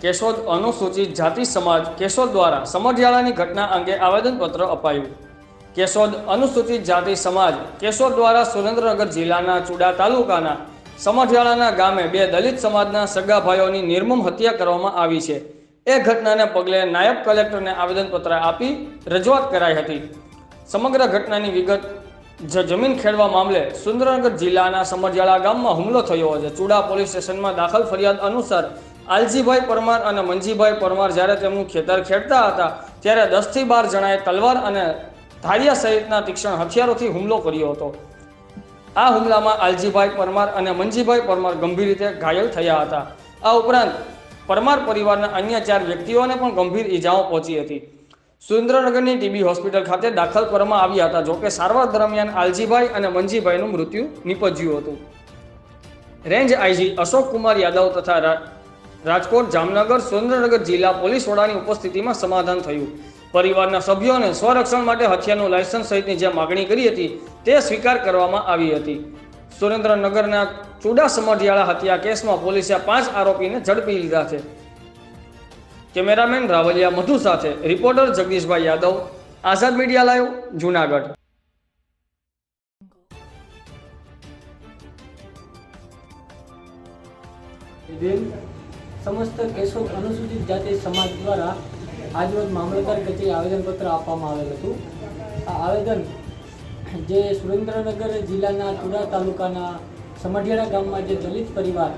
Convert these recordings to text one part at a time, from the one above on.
કેશોદ અનુસૂચિત જાતિ સમાજ કેશોદ દ્વારા સમરજાળાની ઘટના અંગે આવેદનપત્ર અપાયું. કેશોદ અનુસૂચિત જાતિ સમાજ કેશોદ દ્વારા સુરેન્દ્રનગર જિલ્લાના ચુડા તાલુકાના સમરજાળાના ગામે બે દલિત સમાજના સગા ભાઈઓની નિર્મમ હત્યા કરવામાં આવી છે. એ ઘટનાને પગલે નાયબ કલેક્ટરને આવેદનપત્ર આપી રજૂઆત કરાઈ હતી. સમગ્ર ઘટનાની વિગત જમીન ખેડવા મામલે સુરેન્દ્રનગર જિલ્લાના સમરજાળા ગામમાં હુમલો થયો છે. ચુડા પોલીસ સ્ટેશનમાં દાખલ ફરિયાદ અનુસાર આલજીભાઈ પરમાર અને મંજીભાઈ પરમાર જ્યારે તેમનું ખેતર ખેડતા હતા, ત્યારે દસથી બાર જણાએ તલવાર અને ધારિયા સહિતના તીક્ષ્ણ હથિયારોથી હુમલો કર્યો હતો. આ હુમલામાં આલજીભાઈ પરમાર અને મંજીભાઈ પરમાર ગંભીર રીતે ઘાયલ થયા હતા. આ ઉપરાંત પરમાર પરિવારના અન્ય ચાર વ્યક્તિઓને પણ ગંભીર ઈજાઓ પહોંચી હતી. સુરેન્દ્રનગરની ટીબી હોસ્પિટલ ખાતે દાખલ કરવામાં આવ્યા હતા, જોકે સારવાર દરમિયાન આલજીભાઈ અને મંજીભાઈનું મૃત્યુ નિપજ્યું હતું. રેન્જ આઈજી અશોક કુમાર યાદવ તથા રાજકોટ, જામનગર, સુરેન્દ્રનગર જિલ્લા પોલીસ વડાની ઉપસ્થિતિમાં સમાધાન થયું. પરિવારના સભ્યોને સ્વરક્ષણ માટે હથિયારનું લાયસન્સ સહિતની જે માગણી કરી હતી, તે સ્વીકાર કરવામાં આવી હતી. સુરેન્દ્રનગરના ચુડાસમઢિયાળા હત્યા કેસમાં પોલીસે પાંચ આરોપીને ઝડપી લીધા છે. કેમેરામેન રાવલિયા મધુ સાથે reporter Jagdishbhai Yadav, Azad media live, Junagadh. બેન સમસ્ત કેશોદ અનુસૂચિત જાતિ સમાજ દ્વારા આજરોજ મામલતદાર કચેરી આવેદનપત્ર આપવામાં આવેલ હતું. આ આવેદન જે સુરેન્દ્રનગર જિલ્લાના ચુડા તાલુકાના સમઢિયાળા ગામમાં જે દલિત પરિવાર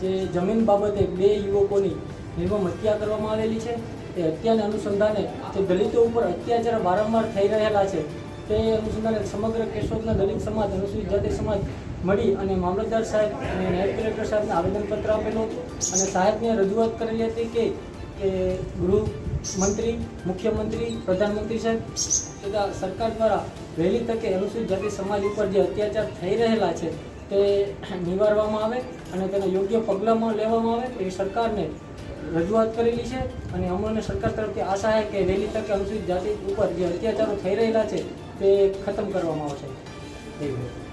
જે જમીન બાબતે બે યુવકોની નિર્મમ હત્યા કરવામાં આવેલી છે. તે હત્યાને અનુસંધાને જે દલિતો ઉપર અત્યાચાર વારંવાર થઈ રહેલા છે તે અનુસંધાને સમગ્ર કેશોદના દલિત સમાજ, અનુસૂચિત જાતિ સમાજ મળી અને મામલતદાર સાહેબ અને નાયબ કલેક્ટર સાહેબને આવેદનપત્ર આપેલું અને સાહેબને રજૂઆત કરેલી હતી કે ગૃહ મંત્રી, મુખ્યમંત્રી, પ્રધાનમંત્રી સાહેબ તથા સરકાર દ્વારા વહેલી તકે અનુસૂચિત જાતિ સમાજ ઉપર જે અત્યાચાર થઈ રહેલા છે તે નિવારવામાં આવે અને તેના યોગ્ય પગલાંમાં લેવામાં આવે એ સરકારને રજૂઆત કરેલી છે અને અમને સરકાર તરફથી આશા છે કે વહેલી તકે અનુસૂચિત જાતિ ઉપર જે અત્યાચારો થઈ રહેલા છે તે ખતમ કરવામાં આવશે. એવી યુ